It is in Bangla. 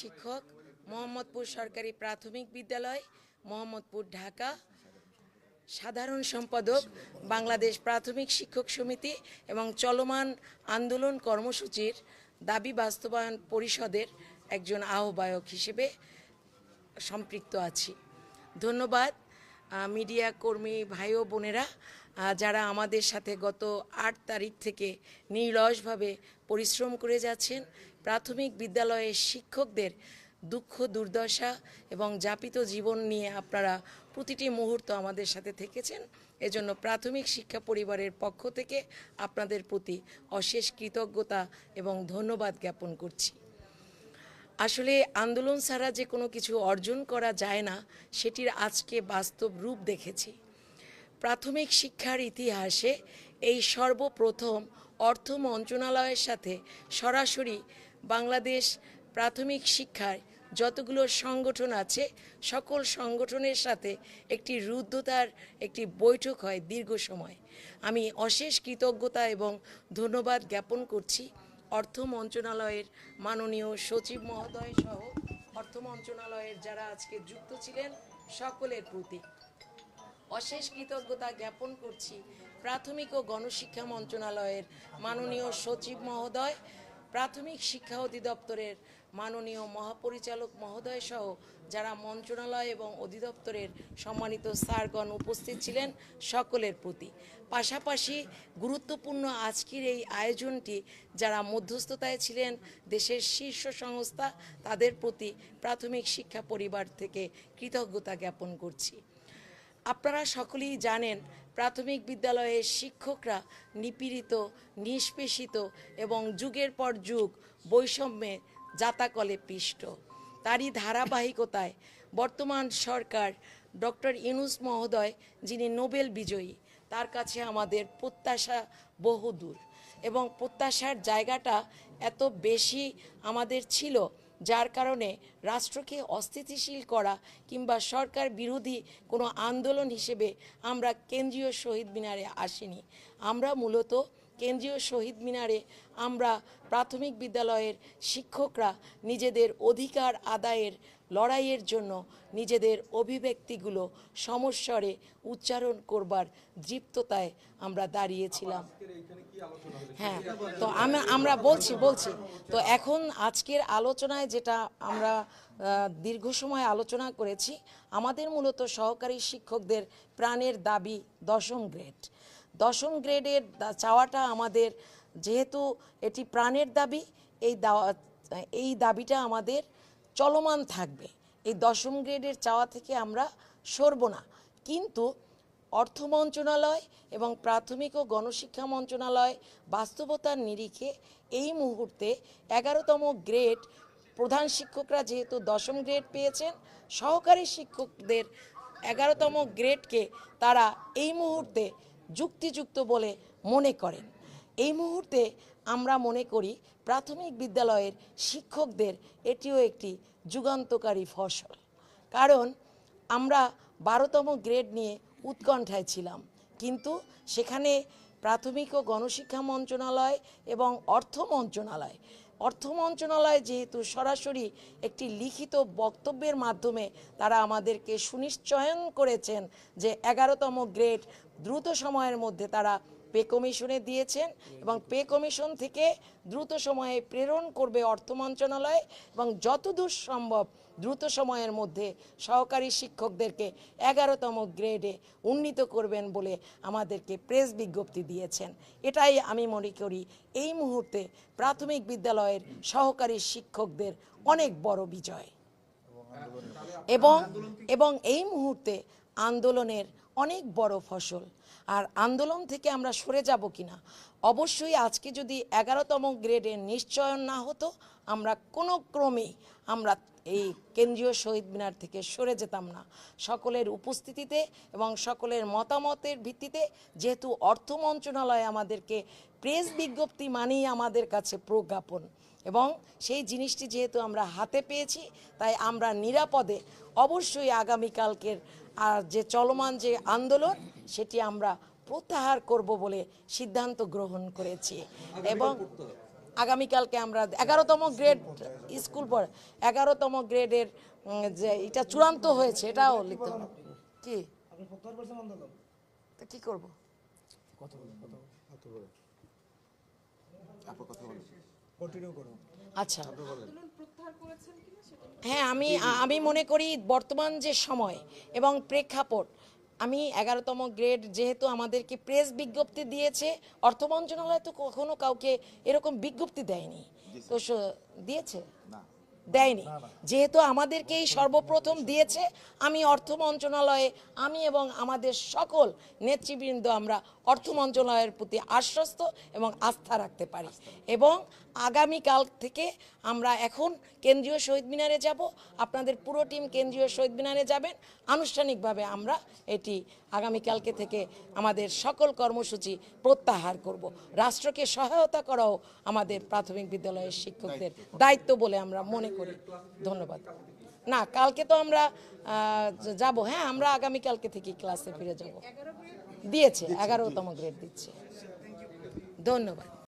শিক্ষক, মোহাম্মদপুর সরকারি প্রাথমিক বিদ্যালয়, মোহাম্মদপুর ঢাকা। সাধারণ সম্পাদক, বাংলাদেশ প্রাথমিক শিক্ষক সমিতি এবং চলমান আন্দোলন কর্মসূচির দাবি বাস্তবায়ন পরিষদের একজন আহ্বায়ক হিসেবে সম্পৃক্ত আছি। ধন্যবাদ মিডিয়া কর্মী ভাই ও বোনেরা যারা আমাদের সাথে গত আট তারিখ থেকে নিরসভাবে পরিশ্রম করে যাচ্ছেন। প্রাথমিক বিদ্যালয়ের শিক্ষকদের দুঃখ, দুর্দশা এবং যাপিত জীবন নিয়ে আপনারা প্রতিটি মুহূর্ত আমাদের সাথে থেকেছেন। এজন্য প্রাথমিক শিক্ষা পরিবারের পক্ষ থেকে আপনাদের প্রতি অশেষ কৃতজ্ঞতা এবং ধন্যবাদ জ্ঞাপন করছি। আসলে আন্দোলন ছাড়া যে কোনো কিছু অর্জন করা যায় না, সেটির আজকে বাস্তব রূপ দেখেছি। প্রাথমিক শিক্ষার ইতিহাসে এই সর্বপ্রথম অর্থ মন্ত্রণালয়ের সাথে সরাসরি বাংলাদেশ প্রাথমিক শিক্ষায় যতগুলো সংগঠন আছে, সকল সংগঠনের সাথে একটি রুদ্ধতার একটি বৈঠক হয় দীর্ঘ সময়। আমি অশেষ কৃতজ্ঞতা এবং ধন্যবাদ জ্ঞাপন করছি অর্থ মন্ত্রণালয়ের মাননীয় সচিব মহোদয় সহ অর্থ মন্ত্রণালয়ের যারা আজকে যুক্ত ছিলেন, সকলের প্রতি। অশেষ কৃতজ্ঞতা জ্ঞাপন করছি প্রাথমিক ও গণশিক্ষা মন্ত্রণালয়ের মাননীয় সচিব মহোদয়, প্রাথমিক শিক্ষা অধিদপ্তরের মাননীয় মহাপরিচালক মহোদয় সহ যারা মন্ত্রণালয় এবং অধিদপ্তরের সম্মানিত স্যারগণ উপস্থিত ছিলেন সকলের প্রতি। পাশাপাশি গুরুত্বপূর্ণ আজকের এই আয়োজনটি যারা মধ্যস্থতায় ছিলেন দেশের শীর্ষ সংস্থা, তাদের প্রতি প্রাথমিক শিক্ষা পরিবার থেকে কৃতজ্ঞতা জ্ঞাপন করছি। আপনারা সকলেই জানেন, প্রাথমিক বিদ্যালয়ের শিক্ষকরা নিপীড়িত, নিষ্পেষিত এবং যুগের পর যুগ বৈষম্যে জাতাকলে পিষ্ট। তারই ধারাবাহিকতায় বর্তমান সরকার ডক্টর ইনুস মহোদয়, যিনি নোবেল বিজয়ী, তার কাছে আমাদের প্রত্যাশা বহুদূর এবং প্রত্যাশার জায়গাটা এত বেশি আমাদের ছিল যার কারণে রাষ্ট্রকে অস্থিতিশীল করা কিংবা সরকার বিরোধী কোনো আন্দোলন হিসেবে আমরা কেন্দ্রীয় শহীদ মিনারে আসিনি। আমরা মূলত কেন্দ্রীয় শহীদ মিনারে আমরা প্রাথমিক বিদ্যালয়ের শিক্ষকরা নিজেদের অধিকার আদায়ের লড়াইয়ের জন্য নিজেদের অভিব্যক্তিগুলো সমস্বরে উচ্চারণ করবার দৃপ্ততায় আমরা দাঁড়িয়েছিলাম। হ্যাঁ তো আমি, আমরা বলছি বলছি। তো এখন আজকের আলোচনায় যেটা আমরা দীর্ঘ সময় আলোচনা করেছি, আমাদের মূলত সহকারী শিক্ষকদের প্রাণের দাবি দশম গ্রেড। দশম গ্রেডের চাওয়াটা আমাদের, যেহেতু এটি প্রাণের দাবি, এই এই দাবিটা আমাদের চলমান থাকবে। এই দশম গ্রেডের চাওয়া থেকে আমরা সরব না। কিন্তু অর্থ মন্ত্রণালয় এবং প্রাথমিক ও গণশিক্ষা মন্ত্রণালয় বাস্তবতার নিরিখে এই মুহূর্তে এগারোতম গ্রেড প্রধান শিক্ষকরা যেহেতু দশম গ্রেড পেয়েছেন, সহকারী শিক্ষকদের এগারোতম গ্রেডকে তারা এই মুহূর্তে যুক্তিযুক্ত বলে মনে করেন। এই মুহূর্তে আমরা মনে করি প্রাথমিক বিদ্যালয়ের শিক্ষকদের এটিও একটি যুগান্তকারী ফসল। কারণ আমরা বারোতম গ্রেড নিয়ে উৎকণ্ঠায় ছিলাম। কিন্তু সেখানে প্রাথমিক ও গণশিক্ষা মন্ত্রণালয় এবং অর্থ মন্ত্রণালয়। অর্থ মন্ত্রণালয় যেহেতু সরাসরি একটি লিখিত বক্তব্যের মাধ্যমে তারা আমাদেরকে সুনিশ্চয়ন করেছেন যে এগারোতম গ্রেড দ্রুত সময়ের মধ্যে তারা পে কমিশনে দিয়েছেন এবং পে কমিশন থেকে দ্রুত সময়ে প্রেরণ করবে অর্থ মন্ত্রণালয় এবং যতদূর সম্ভব দ্রুত সময়ের মধ্যে সহকারী শিক্ষকদেরকে এগারোতম গ্রেডে উন্নীত করবেন বলে আমাদেরকে প্রেস বিজ্ঞপ্তি দিয়েছেন। এটাই আমি মনে করি এই মুহূর্তে প্রাথমিক বিদ্যালয়ের সহকারী শিক্ষকদের অনেক বড় বিজয়। এবং এবং এই মুহূর্তে আন্দোলনের অনেক বড় ফসল। আর আন্দোলন থেকে আমরা সরে যাব কিনা? অবশ্যই আজকে যদি এগারোতম গ্রেডে নিশ্চয়ন না হতো, আমরা কোনো ক্রমেই আমরা এই কেন্দ্রীয় শহীদ মিনার থেকে সরে যেতাম না। সকলের উপস্থিতিতে এবং সকলের মতামতের ভিত্তিতে যেহেতু অর্থ মন্ত্রণালয় আমাদেরকে প্রেস বিজ্ঞপ্তি মানেই আমাদের কাছে প্রজ্ঞাপন। এবং সেই জিনিসটি যেহেতু আমরা হাতে পেয়েছি, তাই আমরা নিরাপদে অবশ্যই আগামীকালকের আর যে চলমান যে আন্দোলন সেটি আমরা প্রত্যাহার করব বলে সিদ্ধান্ত গ্রহণ করেছি। এবং আগামীকালকে আমরা এগারোতম গ্রেড স্কুল পর এগারোতম গ্রেডের যে এটা চূড়ান্ত হয়েছে এটাও লিখতে হবে। কি? কি করব? আচ্ছা। হ্যাঁ আমি আমি মনে করি বর্তমান যে সময় এবং প্রেক্ষাপট আমি এগারোতম গ্রেড যেহেতু আমাদেরকে প্রেস বিজ্ঞপ্তি দিয়েছে অর্থ মন্ত্রণালয় তো কখনো কাউকে এরকম বিজ্ঞপ্তি দেয়নি। তো দিয়েছে? দিয়েছে দেয়নি। যেহেতু আমাদেরকেই সর্বপ্রথম দিয়েছে আমি অর্থ মন্ত্রণালয়ে আমি এবং আমাদের সকল নেতৃবৃন্দ আমরা অর্থ মন্ত্রণালয়ের প্রতি আশ্বস্ত এবং আস্থা রাখতে পারি। এবং আগামীকাল থেকে আমরা এখন কেন্দ্রীয় শহীদ মিনারে যাব। আপনাদের পুরো টিম কেন্দ্রীয় শহীদ মিনারে যাবেন। আনুষ্ঠানিকভাবে আমরা এটি আগামীকালকে থেকে আমাদের সকল কর্মসূচি প্রত্যাহার করব। রাষ্ট্রকে সহায়তা করাও আমাদের প্রাথমিক বিদ্যালয়ের শিক্ষকদের দায়িত্ব বলে আমরা মনে করি। ধন্যবাদ। না কালকে তো আমরা যাব। হ্যাঁ আমরা আগামী কালকে থেকে ক্লাসে ফিরে যাব। দিয়েছে এগারোতম গ্রেড দিচ্ছে। ধন্যবাদ।